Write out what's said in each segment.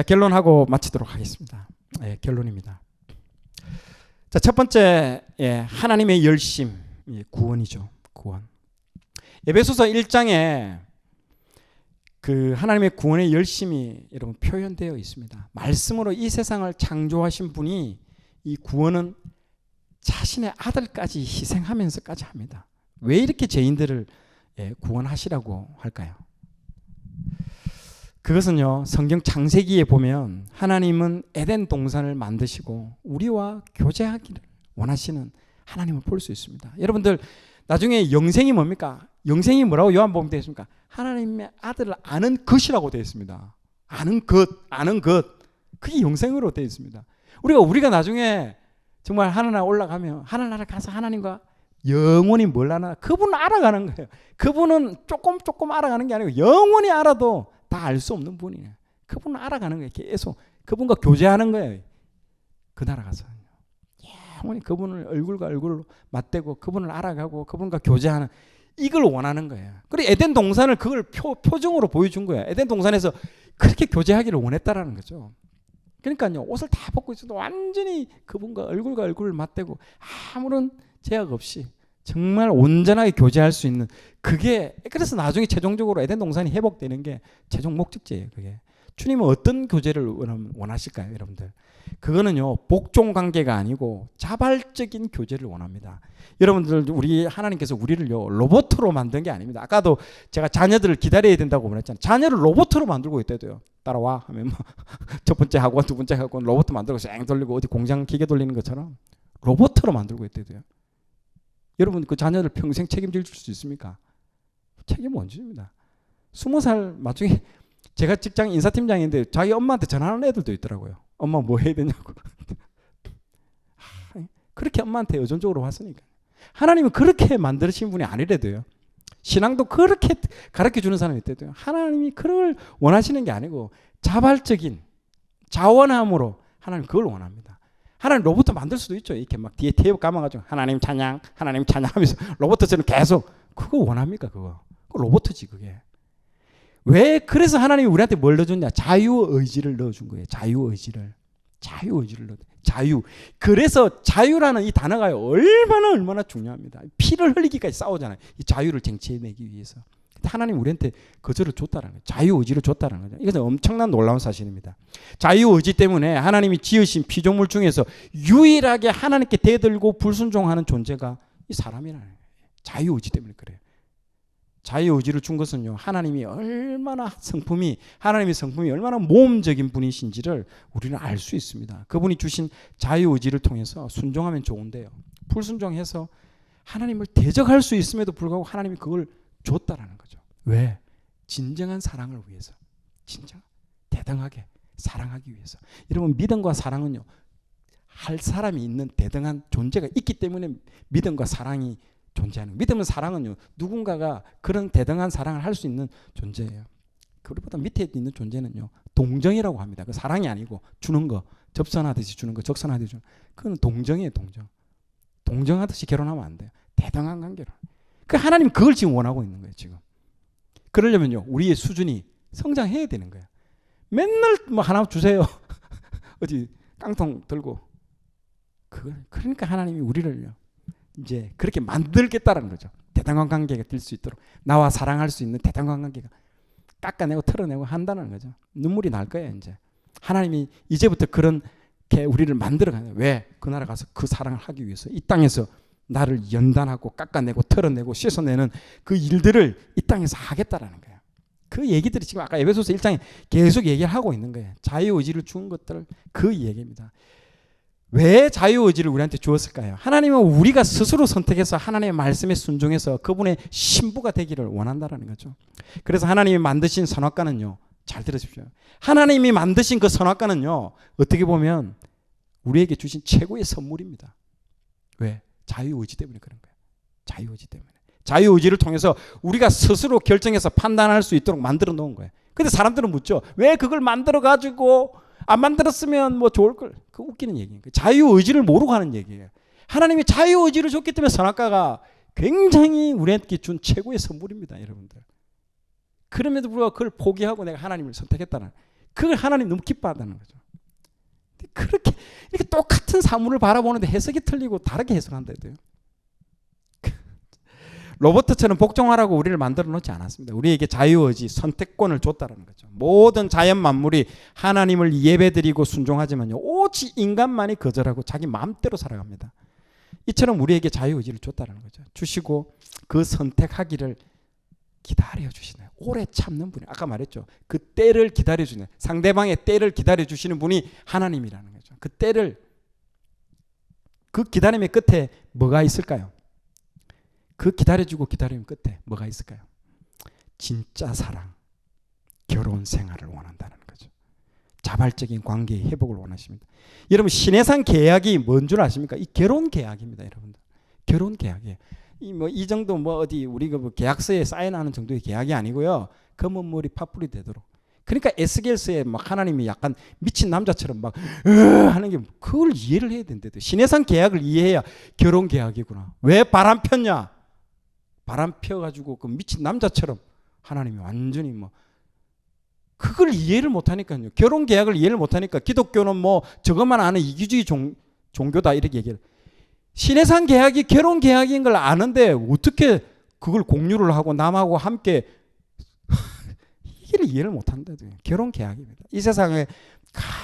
자, 결론하고 마치도록 하겠습니다. 예, 결론입니다. 자, 첫 번째 예, 하나님의 열심 예, 구원이죠. 구원. 에베소서 1장에 그 하나님의 구원의 열심이 여러분 표현되어 있습니다. 말씀으로 이 세상을 창조하신 분이 이 구원은 자신의 아들까지 희생하면서까지 합니다. 왜 이렇게 죄인들을 예, 구원하시라고 할까요? 그것은요 성경 창세기에 보면 하나님은 에덴 동산을 만드시고 우리와 교제하기를 원하시는 하나님을 볼 수 있습니다. 여러분들 나중에 영생이 뭡니까? 영생이 뭐라고 요한복음 되어 있습니까? 하나님의 아들을 아는 것이라고 되어 있습니다. 아는 것, 아는 것. 그게 영생으로 되어 있습니다. 우리가 우리가 나중에 정말 하늘나라 올라가면 하늘나라 가서 하나님과 영원히 뭘 하나 그분을 알아가는 거예요. 그분은 조금 조금 알아가는 게 아니고 영원히 알아도 다 알 수 없는 분이에요. 그분을 알아가는 거예요. 계속 그분과 교제하는 거예요. 그 나라 가서 영원히 그분을 얼굴과 얼굴로 맞대고 그분을 알아가고 그분과 교제하는 이걸 원하는 거예요. 그리고 에덴 동산을 그걸 표, 표정으로 보여준 거예요. 에덴 동산에서 그렇게 교제하기를 원했다라는 거죠. 그러니까요 옷을 다 벗고 있어도 완전히 그분과 얼굴과 얼굴을 맞대고 아무런 제약 없이 정말 온전하게 교제할 수 있는 그게 그래서 나중에 최종적으로 에덴 동산이 회복되는 게 최종 목적지예요. 그게 주님은 어떤 교제를 원하실까요, 여러분들? 그거는요 복종 관계가 아니고 자발적인 교제를 원합니다. 여러분들 우리 하나님께서 우리를요 로봇으로 만든 게 아닙니다. 아까도 제가 자녀들을 기다려야 된다고 말했잖아요. 자녀를 로봇으로 만들고 있대도요. 따라와 하면 뭐 첫 번째 학원, 두 번째 학원 로봇 만들고 쌩 돌리고 어디 공장 기계 돌리는 것처럼 로봇으로 만들고 있대도요. 여러분 그 자녀를 평생 책임질 수 있습니까? 책임 못 집니다. 스무 살 나중에 제가 직장 인사팀장인데 자기 엄마한테 전화하는 애들도 있더라고요. 엄마 뭐 해야 되냐고. 그렇게 엄마한테 의존적으로 왔으니까. 하나님은 그렇게 만드신 분이 아니래도요. 신앙도 그렇게 가르쳐 주는 사람이 있대도요. 하나님이 그걸 원하시는 게 아니고 자발적인 자원함으로 하나님 그걸 원합니다. 하나님 로봇 만들 수도 있죠. 이렇게 막 뒤에 테이프 감아가지고 하나님 찬양, 하나님 찬양하면서 로봇처럼 계속 그거 원합니까 그거? 그 로봇이지 그게. 왜 그래서 하나님이 우리한테 뭘 넣어줬냐? 자유 의지를 넣어준 거예요. 자유 의지를. 자유 의지를 넣어. 자유. 그래서 자유라는 이 단어가 얼마나 얼마나 중요합니다. 피를 흘리기까지 싸우잖아요. 이 자유를 쟁취해내기 위해서. 하나님 우리한테 거절을 줬다는 거예요. 자유 의지를 줬다는 거죠. 이것은 엄청난 놀라운 사실입니다. 자유 의지 때문에 하나님이 지으신 피조물 중에서 유일하게 하나님께 대들고 불순종하는 존재가 이 사람이라는 거예요. 자유 의지 때문에 그래요. 자유 의지를 준 것은요. 하나님이 얼마나 성품이 하나님의 성품이 얼마나 모험적인 분이신지를 우리는 알 수 있습니다. 그분이 주신 자유 의지를 통해서 순종하면 좋은데요. 불순종해서 하나님을 대적할 수 있음에도 불구하고 하나님이 그걸 줬다라는 거죠. 왜? 진정한 사랑을 위해서. 진정 대등하게 사랑하기 위해서. 여러분 믿음과 사랑은요. 할 사람이 있는 대등한 존재가 있기 때문에 믿음과 사랑이 존재하는 믿음은 사랑은요 누군가가 그런 대등한 사랑을 할 수 있는 존재예요. 그보다 밑에 있는 존재는요 동정이라고 합니다. 그 사랑이 아니고 주는 거 접선하듯이 주는 거 적선하듯이 주는 그건 동정이에요 동정. 동정하듯이 결혼하면 안 돼요. 대등한 관계로. 그 하나님 그걸 지금 원하고 있는 거예요 지금. 그러려면요 우리의 수준이 성장해야 되는 거예요. 맨날 뭐 하나 주세요. 어디 깡통 들고 그 그러니까 하나님이 우리를요 이제 그렇게 만들겠다라는 거죠. 대단한 관계가 될 수 있도록 나와 사랑할 수 있는 대단한 관계가 깎아내고 털어내고 한다는 거죠. 눈물이 날 거예요 이제. 하나님이 이제부터 그런 게 우리를 만들어 가는 왜? 그 나라 가서 그 사랑을 하기 위해서 이 땅에서 나를 연단하고 깎아내고 털어내고 씻어내는 그 일들을 이 땅에서 하겠다라는 거예요. 그 얘기들이 지금 아까 에베소서 1장에 계속 얘기를 하고 있는 거예요. 자유의지를 준 것들 그 얘기입니다. 왜 자유의지를 우리한테 주었을까요? 하나님은 우리가 스스로 선택해서 하나님의 말씀에 순종해서 그분의 신부가 되기를 원한다는 거죠. 그래서 하나님이 만드신 선악과는요. 잘 들으십시오. 하나님이 만드신 그 선악과는요. 어떻게 보면 우리에게 주신 최고의 선물입니다. 왜? 자유의지 때문에 그런 거예요. 자유의지 때문에. 자유의지를 통해서 우리가 스스로 결정해서 판단할 수 있도록 만들어 놓은 거예요. 근데 사람들은 묻죠. 왜 그걸 만들어 가지고 안 만들었으면 뭐 좋을 걸. 그 웃기는 얘기예요. 자유 의지를 모르고 하는 얘기예요. 하나님이 자유 의지를 줬기 때문에 선악과가 굉장히 우리한테 준 최고의 선물입니다, 여러분들. 그럼에도 불구하고 그걸 포기하고 내가 하나님을 선택했다는 그걸 하나님 너무 기뻐한다는 거죠. 그렇게 이렇게 똑같은 사물을 바라보는데 해석이 틀리고 다르게 해석한다 해도요. 로버트처럼 복종하라고 우리를 만들어 놓지 않았습니다. 우리에게 자유의지, 선택권을 줬다는 거죠. 모든 자연 만물이 하나님을 예배드리고 순종하지만요. 오직 인간만이 거절하고 자기 마음대로 살아갑니다. 이처럼 우리에게 자유의지를 줬다는 거죠. 주시고 그 선택하기를 기다려 주시네. 오래 참는 분이 아까 말했죠. 그 때를 기다려 주네. 상대방의 때를 기다려 주시는 분이 하나님이라는 거죠. 그 때를 그 기다림의 끝에 뭐가 있을까요? 그 기다려 주고 기다림 끝에 뭐가 있을까요? 진짜 사랑, 결혼 생활을 원한다는 거죠. 자발적인 관계의 회복을 원하십니다. 여러분 신해상 계약이 뭔 줄 아십니까? 이 결혼 계약입니다, 여러분들. 결혼 계약이에요. 이 뭐 이 정도 뭐 어디 우리가 뭐 계약서에 사인하는 정도의 계약이 아니고요. 검은 머리 파뿌리 되도록. 그러니까 에스겔서에 막 하나님이 약간 미친 남자처럼 막 하는 게 그걸 이해를 해야 된대도 신해상 계약을 이해해야 결혼 계약이구나. 왜 바람 폈냐? 바람 펴가지고 그 미친 남자처럼 하나님이 완전히 뭐 그걸 이해를 못하니까요. 결혼 계약을 이해를 못하니까 기독교는 뭐 저것만 아는 이기주의 종, 종교다 이렇게 얘기를. 신해상 계약이 결혼 계약인 걸 아는데 어떻게 그걸 공유를 하고 남하고 함께 이를 이해를 못한다. 결혼 계약입니다. 이 세상에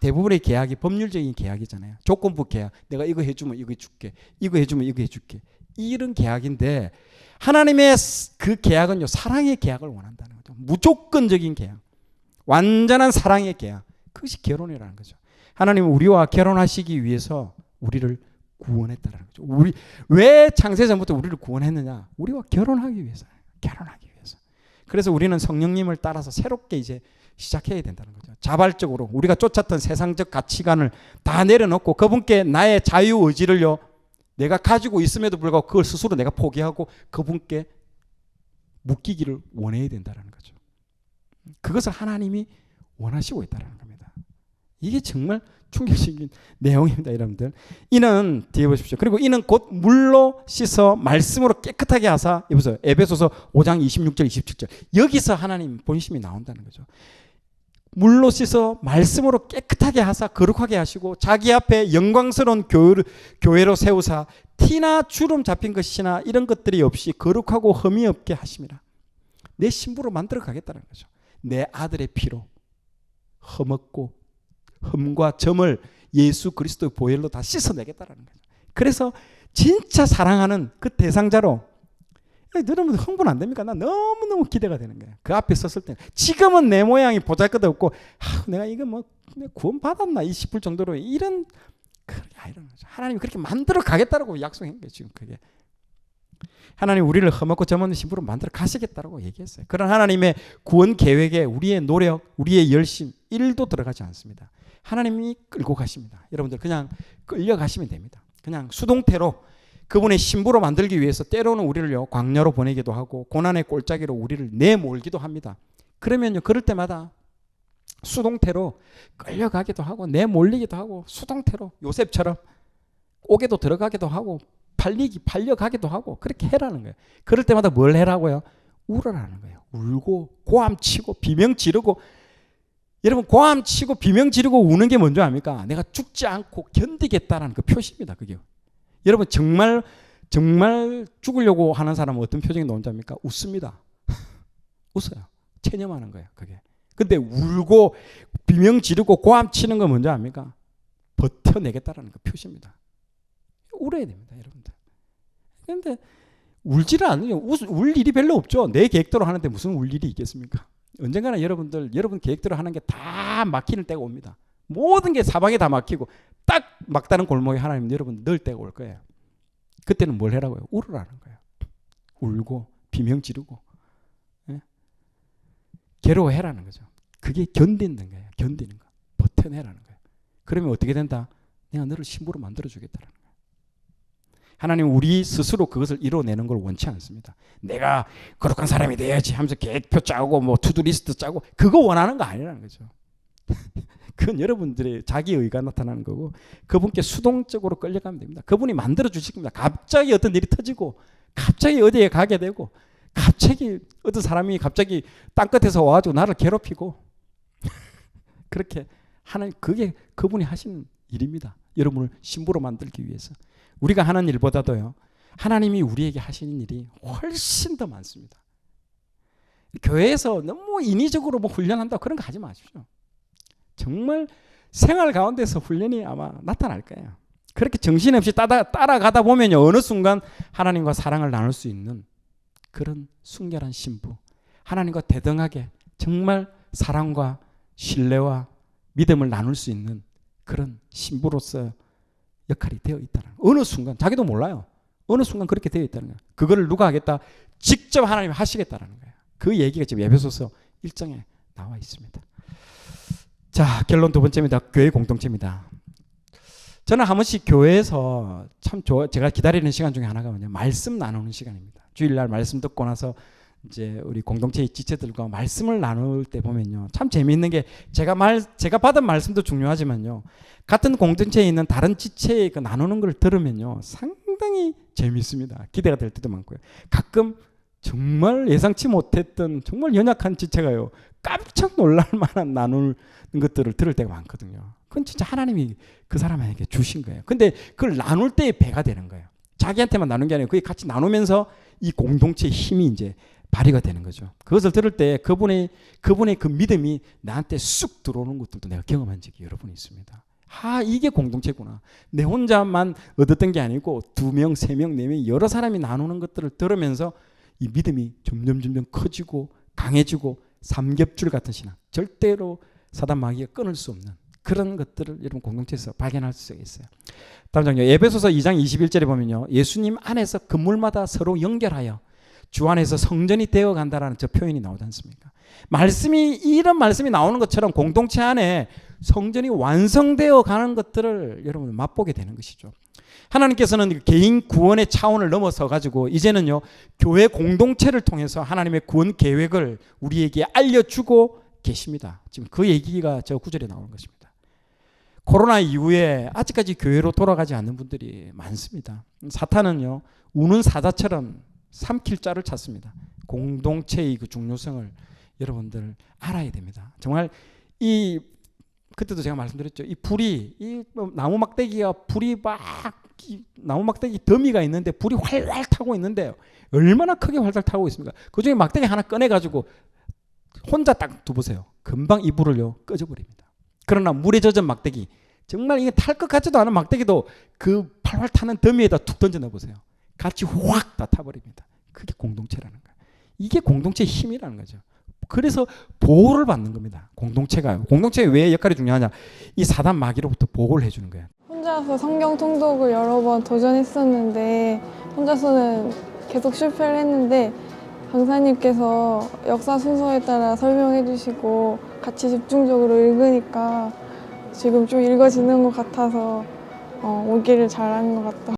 대부분의 계약이 법률적인 계약이잖아요. 조건부 계약. 내가 이거 해주면 이거 해줄게. 이거 해주면 이거 해줄게. 이런 계약인데 하나님의 그 계약은요 사랑의 계약을 원한다는 거죠. 무조건적인 계약, 완전한 사랑의 계약. 그것이 결혼이라는 거죠. 하나님은 우리와 결혼하시기 위해서 우리를 구원했다는 거죠. 우리 왜 창세전부터 우리를 구원했느냐? 우리와 결혼하기 위해서. 결혼하기 위해서. 그래서 우리는 성령님을 따라서 새롭게 이제 시작해야 된다는 거죠. 자발적으로 우리가 쫓았던 세상적 가치관을 다 내려놓고 그분께 나의 자유 의지를요 내가 가지고 있음에도 불구하고 그걸 스스로 내가 포기하고 그분께 묶이기를 원해야 된다는 거죠. 그것을 하나님이 원하시고 있다는 겁니다. 이게 정말 충격적인 내용입니다, 여러분들. 이는 뒤에 보십시오. 그리고 이는 곧 물로 씻어 말씀으로 깨끗하게 하사 여보세요. 에베소서 5장 26절 27절. 여기서 하나님 본심이 나온다는 거죠. 물로 씻어 말씀으로 깨끗하게 하사 거룩하게 하시고 자기 앞에 영광스러운 교회로 세우사 티나 주름 잡힌 것이나 이런 것들이 없이 거룩하고 흠이 없게 하심이라. 내 신부로 만들어 가겠다는 거죠. 내 아들의 피로 흠없고 흠과 점을 예수 그리스도의 보혈로 다 씻어내겠다는 거죠. 그래서 진짜 사랑하는 그 대상자로 여러분 흥분 안 됩니까? 나 너무 너무 기대가 되는 거야. 그 앞에 섰을 때 지금은 내 모양이 보잘것없고 아, 내가 이거 뭐 구원 받았나 이 싶을 정도로 이런 이런 하나님이 그렇게 만들어 가겠다라고 약속한 거예요. 지금 그게 하나님 우리를 험하고 점없는 신부로 만들어 가시겠다라고 얘기했어요. 그런 하나님의 구원 계획에 우리의 노력, 우리의 열심 1도 들어가지 않습니다. 하나님이 끌고 가십니다. 여러분들 그냥 끌려가시면 됩니다. 그냥 수동태로 그분의 신부로 만들기 위해서 때로는 우리를요 광야로 보내기도 하고 고난의 꼴짜기로 우리를 내몰기도 합니다. 그러면요 그럴 때마다 수동태로 끌려가기도 하고 내몰리기도 하고 수동태로 요셉처럼 옥에도 들어가기도 하고 팔리기 팔려가기도 하고 그렇게 해라는 거예요. 그럴 때마다 뭘 해라고요? 울어라는 거예요. 울고 고함치고 비명 지르고 여러분 고함 치고 비명 지르고 우는 게 뭔지 압니까? 내가 죽지 않고 견디겠다라는 그 표시입니다. 그게 여러분 정말 정말 죽으려고 하는 사람은 어떤 표정이 나온지 압니까? 웃습니다. 웃어요. 체념하는 거예요. 그게. 근데 울고 비명 지르고 고함 치는 건 뭔지 압니까? 버텨내겠다라는 그 표시입니다. 울어야 됩니다, 여러분들. 그런데 울지를 않으요. 울 일이 별로 없죠. 내 계획대로 하는데 무슨 울 일이 있겠습니까? 언젠가는 여러분들 여러분 계획대로 하는 게 다 막히는 때가 옵니다. 모든 게 사방에 다 막히고 딱 막다른 골목에 하나님 여러분 넣을 때가 올 거예요. 그때는 뭘 해라고요? 울으라는 거예요. 울고 비명 지르고 예? 괴로워해라는 거죠. 그게 견디는 거예요. 견디는 거. 버텨내라는 거예요. 그러면 어떻게 된다? 내가 너를 신부로 만들어 주겠다는 거예요. 하나님 우리 스스로 그것을 이뤄내는 걸 원치 않습니다. 내가 거룩한 사람이 돼야지 하면서 계획표 짜고 뭐 투두리스트 짜고 그거 원하는 거 아니라는 거죠. 그건 여러분들의 자기 의가 나타나는 거고 그분께 수동적으로 끌려가면 됩니다. 그분이 만들어 주실 겁니다. 갑자기 어떤 일이 터지고 갑자기 어디에 가게 되고 갑자기 어떤 사람이 갑자기 땅끝에서 와가지고 나를 괴롭히고 그렇게 하는 그게 그분이 하시는 일입니다. 여러분을 신부로 만들기 위해서 우리가 하는 일보다도요. 하나님이 우리에게 하시는 일이 훨씬 더 많습니다. 교회에서 너무 인위적으로 뭐 훈련한다 그런 거 하지 마십시오. 정말 생활 가운데서 훈련이 아마 나타날 거예요. 그렇게 정신없이 따라, 따라가다 보면요. 어느 순간 하나님과 사랑을 나눌 수 있는 그런 순결한 신부. 하나님과 대등하게 정말 사랑과 신뢰와 믿음을 나눌 수 있는 그런 신부로서 역할이 되어 있다는 거예요. 어느 순간 자기도 몰라요. 어느 순간 그렇게 되어 있다는 거예요. 그거를 누가 하겠다? 직접 하나님이 하시겠다는 거예요. 그 얘기가 지금 에베소서 1장에 나와 있습니다. 자, 결론 두 번째입니다. 교회 공동체입니다. 저는 한 번씩 교회에서 참 좋아, 제가 기다리는 시간 중에 하나가 뭐냐 말씀 나누는 시간입니다. 주일날 말씀 듣고 나서 이제 우리 공동체의 지체들과 말씀을 나눌 때 보면요 참 재미있는 게 제가 말 제가 받은 말씀도 중요하지만요 같은 공동체에 있는 다른 지체의 그 나누는 걸 들으면요 상당히 재미있습니다. 기대가 될 때도 많고요. 가끔 정말 예상치 못했던 정말 연약한 지체가요 깜짝 놀랄 만한 나누는 것들을 들을 때가 많거든요. 그건 진짜 하나님이 그 사람에게 주신 거예요. 근데 그걸 나눌 때에 배가 되는 거예요. 자기한테만 나눈 게 아니고 그게 같이 나누면서 이 공동체의 힘이 이제 발휘가 되는 거죠. 그것을 들을 때 그분의 그분의 그 믿음이 나한테 쑥 들어오는 것들도 내가 경험한 적이 여러 번 있습니다. 아 이게 공동체구나. 내 혼자만 얻었던 게 아니고 두 명, 세 명, 네 명 여러 사람이 나누는 것들을 들으면서 이 믿음이 점점 점점 커지고 강해지고 삼겹줄 같은 신앙. 절대로 사단 마귀가 끊을 수 없는 그런 것들을 여러분 공동체에서 발견할 수가 있어요. 다음 장면 예배소서 2장 21절에 보면요. 예수님 안에서 건물마다 서로 연결하여 주 안에서 성전이 되어 간다라는 저 표현이 나오지 않습니까? 말씀이 이런 말씀이 나오는 것처럼 공동체 안에 성전이 완성되어 가는 것들을 여러분 맛보게 되는 것이죠. 하나님께서는 개인 구원의 차원을 넘어서 가지고 이제는요 교회 공동체를 통해서 하나님의 구원 계획을 우리에게 알려주고 계십니다. 지금 그 얘기가 저 구절에 나오는 것입니다. 코로나 이후에 아직까지 교회로 돌아가지 않는 분들이 많습니다. 사탄은요 우는 사자처럼 삼킬 자를 찾습니다. 공동체의 그 중요성을 여러분들 알아야 됩니다. 정말 이 그때도 제가 말씀드렸죠. 이 불이 이 나무 막대기가 불이 막 나무 막대기 더미가 있는데 불이 활활 타고 있는데 얼마나 크게 활활 타고 있습니까? 그 중에 막대기 하나 꺼내 가지고 혼자 딱 두보세요. 금방 이 불을요 꺼져버립니다. 그러나 물에 젖은 막대기 정말 이게 탈 것 같지도 않은 막대기도 그 활활 타는 더미에다 툭 던져 넣어보세요. 같이 확 다 타버립니다. 그게 공동체라는 거예요. 이게 공동체의 힘이라는 거죠. 그래서 보호를 받는 겁니다. 공동체가 공동체의 왜 역할이 중요하냐? 이 사단 마귀로부터 보호를 해주는 거예요. 혼자서 성경 통독을 여러 번 도전했었는데 혼자서는 계속 실패를 했는데 강사님께서 역사 순서에 따라 설명해 주시고 같이 집중적으로 읽으니까 지금 좀 읽어지는 것 같아서 어, 오기를 잘한 것 같다.